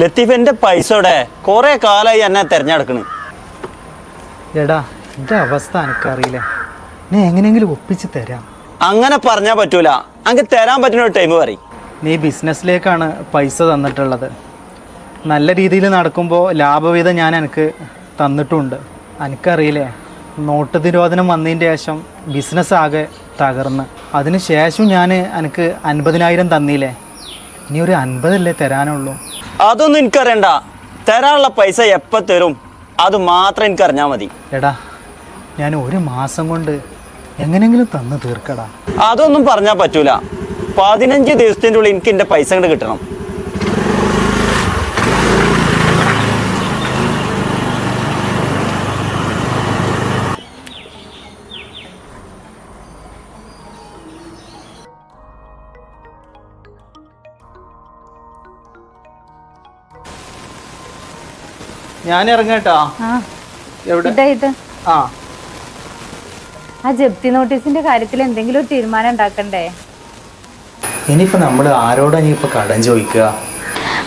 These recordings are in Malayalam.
ലത്തീഫ് എന്റെ പൈസയുടെ കുറേ കാലമായി എന്നെ തിരഞ്ഞെടുക്കണ്. എടാ എന്റെ അവസ്ഥ എനിക്കറിയില്ല നീ എങ്ങനെയെങ്കിലും ഒപ്പിച്ച് തരാം. അങ്ങനെ പറഞ്ഞാൽ പറ്റൂല. അങ്ങ് തരാൻ പറ്റുന്ന ഒരു ടൈം പറയും. നീ ബിസിനസ്സിലേക്കാണ് പൈസ തന്നിട്ടുള്ളത്. നല്ല രീതിയിൽ നടക്കുമ്പോൾ ലാഭവിധം ഞാൻ എനിക്ക് തന്നിട്ടുണ്ട്. എനിക്കറിയില്ലേ നോട്ട് നിരോധനം വന്നതിന്റെ ശേഷം ബിസിനസ് ആകെ തകർന്ന്. അതിന് ശേഷം ഞാൻ എനിക്ക് അൻപതിനായിരം തന്നില്ലേ? ഇനി ഒരു അൻപതല്ലേ തരാനുള്ളൂ. അതൊന്നും എനിക്കറിയണ്ട. തരാനുള്ള പൈസ എപ്പോൾ തരും? അത് മാത്രം എനിക്കറിഞ്ഞാൽ മതി. എടാ ഞാൻ ഒരു മാസം കൊണ്ട് എങ്ങനെങ്കിലും തന്നു തീർക്കടാ. അതൊന്നും പറഞ്ഞാൽ പറ്റൂല. പതിനഞ്ച് ദിവസത്തിന്റെ ഉള്ളിൽ എനിക്ക് എന്റെ പൈസ കൊണ്ട് കിട്ടണം. ഞാൻ ഇറങ്ങട്ടോ ആ. ആ ജപ്തി നോട്ടീസിന്റെ കാര്യത്തിൽ എന്തെങ്കിലും ഒരു തീരുമാനം ഉണ്ടാക്കണ്ടേ? ഇനിയിപ്പോ നമ്മൾ ആരോടാ ഇനിയിപ്പോ കടം ചോദിക്കുക?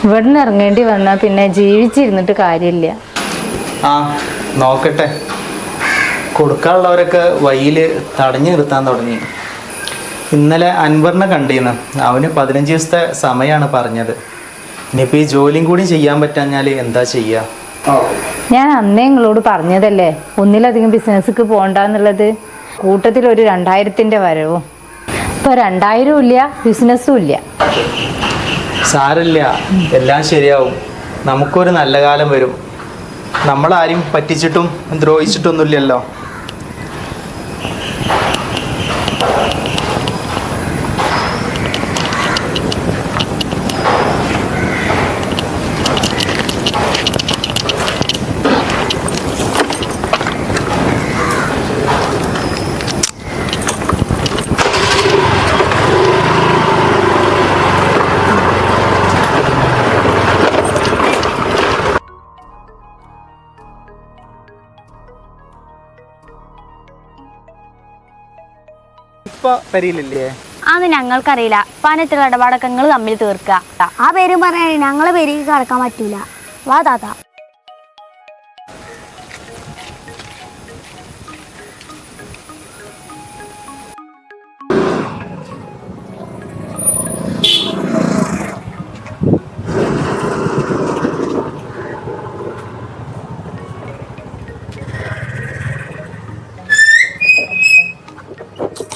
ഇവിടുന്ന് ഇറങ്ങേണ്ടി വന്നാ പിന്നെ ജീവിച്ചിരുന്നിട്ട് കാര്യമില്ല. ആ നോക്കട്ടെ. കൊടുക്കാനുള്ളവരൊക്കെ വയ്യിൽ തടഞ്ഞു നിർത്താൻ തുടങ്ങി. ഇന്നലെ അൻവറിനെ കണ്ടിരുന്നു. അവന് പതിനഞ്ച് ദിവസത്തെ സമയമാണ് പറഞ്ഞത്. ഇനിയിപ്പോൾ ഈ ജോലിയും കൂടി ചെയ്യാൻ പറ്റാഞ്ഞാൽ എന്താ ചെയ്യുക ഞാൻ അന്നേ നിങ്ങളോട് പറഞ്ഞതല്ലേ ഒന്നിലധികം ബിസിനസ്സിക്ക് പോകണ്ടെന്നുള്ളത് കൂട്ടത്തിൽ ഒരു രണ്ടായിരത്തിന്റെ വരവും. ഇപ്പൊ രണ്ടായിരവും ഇല്ല ബിസിനസ്സും ഇല്ല. സാരമില്ല എല്ലാം ശരിയാവും. നമുക്കൊരു നല്ല കാലം വരും. നമ്മളാരും പറ്റിച്ചിട്ടും ദ്രോഹിച്ചിട്ടൊന്നുമില്ലല്ലോ. ഇപ്പൊ പരിയിലില്ലേ? അത് ഞങ്ങൾക്കറിയില്ല. പനത്തിലുള്ള ഇടപാടൊക്കെ നിങ്ങൾ തമ്മിൽ തീർക്കുക. ആ പേരും പറഞ്ഞാൽ ഞങ്ങളെ പേര് കടക്കാൻ പറ്റൂല. വാ താത്ത.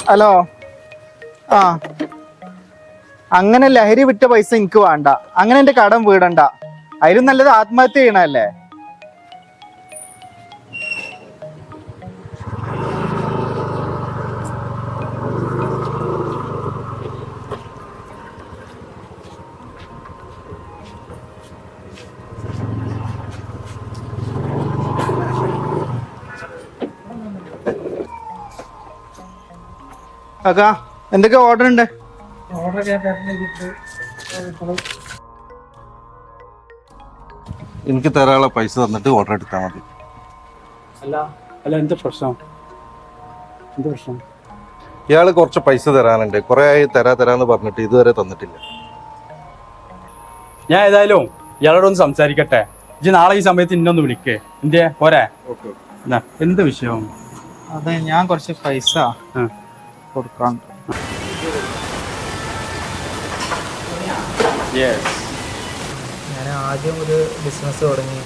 ഹലോ? ആ. അങ്ങനെ ലഹരി വിട്ട പൈസ എനിക്ക് വേണ്ട. അങ്ങനെ എന്റെ കടം വീടണ്ട. അതിലും നല്ലത് ആത്മഹത്യ ചെയ്യണല്ലേ അക്കാ എന്തൊക്കെ ഓർഡർ ഉണ്ട്? എനിക്ക് തരാനുള്ള പൈസ തന്നിട്ട് ഓർഡർ എടുത്താൽ മതി. അല്ല അല്ല എന്താ പ്രശ്നം? എന്താ പ്രശ്നം? ഇയാൾ കുറച്ച് പൈസ തരാനുണ്ട്. കുറെ ആയി തരാ തരാന്ന് പറഞ്ഞിട്ട് ഇതുവരെ തന്നിട്ടില്ല. ഞാൻ ഏതായാലും ഇയാളോടൊന്ന് സംസാരിക്കട്ടെ. ഇജ്ജ് നാളെ ഈ സമയത്ത് ഇന്നൊന്ന് വിളിക്കേ. എന്തേ പോരെ? എന്ത് വിഷയം? അതെ ഞാൻ കുറച്ച് പൈസ ആ. കൊടുക്കാൻ ഞാൻ ആദ്യം ഒരു ബിസിനസ് തുടങ്ങി.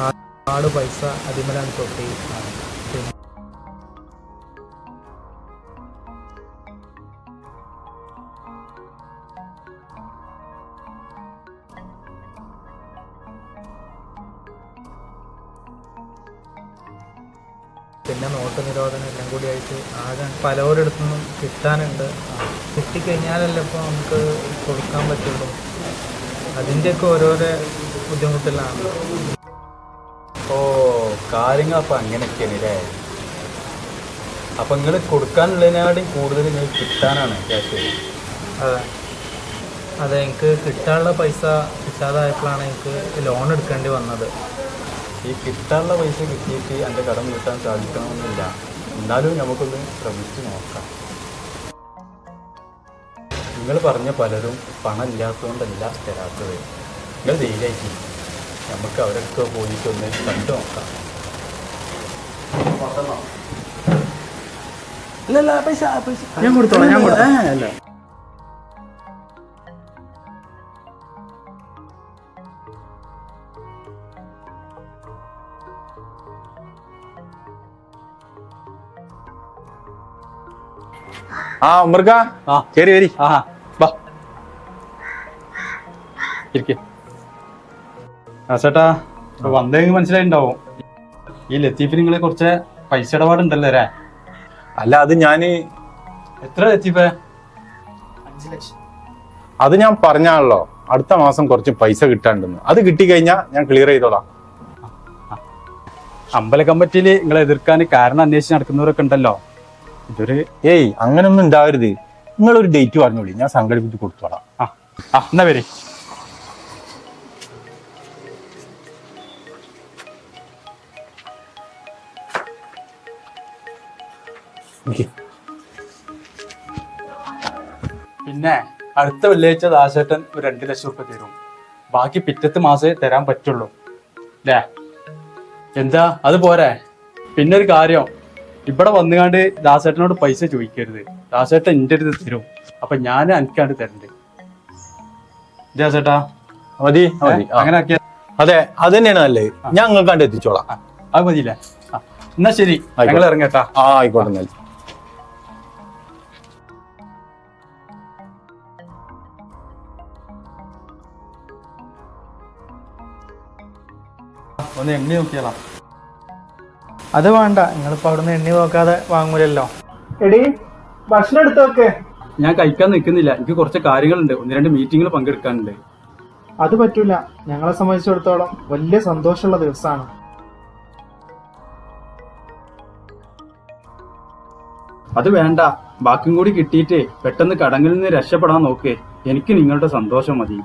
ആ- ആട് പൈസ അതിമലാണ് തൊട്ടി. പിന്നെ നോട്ട് നിരോധനം എല്ലാം കൂടി ആയിട്ട് ആകെ പലവരിടത്തു നിന്നും കിട്ടാനുണ്ട് കിട്ടിക്കഴിഞ്ഞാലല്ലേ ഇപ്പോൾ നമുക്ക് കൊടുക്കാൻ പറ്റുള്ളൂ. അതിന്റെയൊക്കെ ഓരോരോ ബുദ്ധിമുട്ടിലാണ്. ഓ കാര്യങ്ങൾ അപ്പം അങ്ങനെയൊക്കെയാണ് അല്ലേ അപ്പം നിങ്ങൾ കൊടുക്കാനുള്ളതിനാടും കൂടുതൽ നിങ്ങൾ കിട്ടാനാണ് ക്യാഷ് അതെ. അതെ എനിക്ക് കിട്ടാനുള്ള പൈസ കിട്ടാതായപ്പോഴാണ് എനിക്ക് ലോൺ എടുക്കേണ്ടി വന്നത്. ഈ കിട്ടാനുള്ള പൈസ കിട്ടിയിട്ട് എന്റെ കടം വീട്ടാൻ സാധിക്കണമെന്നില്ല. എന്നാലും നമുക്കൊന്ന് ശ്രമിച്ചു നോക്കാം. നിങ്ങൾ പറഞ്ഞ പലരും പണം ഇല്ലാത്തതുകൊണ്ടല്ല തരാത്തത്. നിങ്ങൾ ധൈര്യമായിട്ട് നമുക്ക് അവരൊക്കെ പോയിട്ട് ഒന്ന് കണ്ടു നോക്കാം. പൈസ പൈസ. ഞാൻ കൊടുത്തോളാം ഞാൻ കൊടുത്തോളാം. ആ ഉമ്മർക്ക ആ. കേറി വരി ആ. ബാ ഇരിക്കേ. ആ ചേട്ടാ വന്നെങ്കിൽ മനസ്സിലായിണ്ടാവും. ഈ ലത്തീഫിൽ നിങ്ങളെ കുറച്ച് പൈസ ഇടപാടുണ്ടല്ലോ അല്ലേ? അല്ല അത് ഞാൻ എത്ര ലത്തീഫേ? അത് ഞാൻ പറഞ്ഞാണല്ലോ. അടുത്ത മാസം കുറച്ച് പൈസ കിട്ടാണ്ടെന്ന്. അത് കിട്ടിക്കഴിഞ്ഞാൽ ഞാൻ ക്ലിയർ ചെയ്തോളാം. അമ്പല കമ്മിറ്റിയിൽ നിങ്ങളെ എതിർക്കാൻ കാരണം അന്വേഷിച്ച് നടക്കുന്നവരൊക്കെ ഉണ്ടല്ലോ. ഇതൊരു ഏയ് അങ്ങനൊന്നും ഉണ്ടാവരുത് നിങ്ങളൊരു ഡേറ്റ് പറഞ്ഞോളി. ഞാൻ സംഘടിപ്പിച്ച് കൊടുത്തോളാം. ആ ആ എന്നാ വരെ. പിന്നെ അടുത്ത വെള്ളിയാഴ്ച ദാസേട്ടൻ ഒരു രണ്ട് ലക്ഷം റുപ്യ തരും. ബാക്കി പിറ്റത്തെ മാസേ തരാൻ പറ്റുള്ളൂ. അല്ലേ എന്താ? അത് പോരെ. പിന്നെ ഒരു കാര്യം. ഇവിടെ വന്നുകാണ്ട് ദാസേട്ടനോട് പൈസ ചോദിക്കരുത്. ദാസേട്ടൻ എന്റെ അടുത്ത് തരും. അപ്പൊ ഞാൻ എനിക്കാണ്ട് തരണ്ട്. ദാസേട്ടാ? മതി മതി. അങ്ങനെ ആക്കിയ അതെ അത് തന്നെയാണ് നല്ലത്. ഞാൻ നിങ്ങൾക്ക് കണ്ട് എത്തിച്ചോളാം. അത് മതിയില്ലേ? ആ, എന്നാ ശരി. ഞങ്ങൾ ഇറങ്ങട്ടാ ആ ആയിക്കോട്ടെ എന്നാൽ ഒന്ന് എണ്ണി നോക്കിയാലോ അത് വേണ്ട. നിങ്ങളിപ്പോൾ അവിടുന്ന് എണ്ണി നോക്കാതെ വാങ്ങൂലല്ലോ. എടി ഭക്ഷണം എടുത്തോക്കെ ഞാൻ കഴിക്കാൻ നിൽക്കുന്നില്ല. എനിക്ക് കുറച്ച് കാര്യങ്ങളുണ്ട്. ഒന്ന് രണ്ട് മീറ്റിങ്ങിൽ പങ്കെടുക്കാനുണ്ട്. അത് പറ്റൂല. ഞങ്ങളെ സംബന്ധിച്ചിടത്തോളം വലിയ സന്തോഷമുള്ള ദിവസമാണ്. അത് വേണ്ട. ബാക്കും കൂടി കിട്ടിയിട്ടേ പെട്ടെന്ന് കടങ്ങളിൽ നിന്ന് രക്ഷപ്പെടാൻ നോക്കേ. എനിക്ക് നിങ്ങളുടെ സന്തോഷം മതി.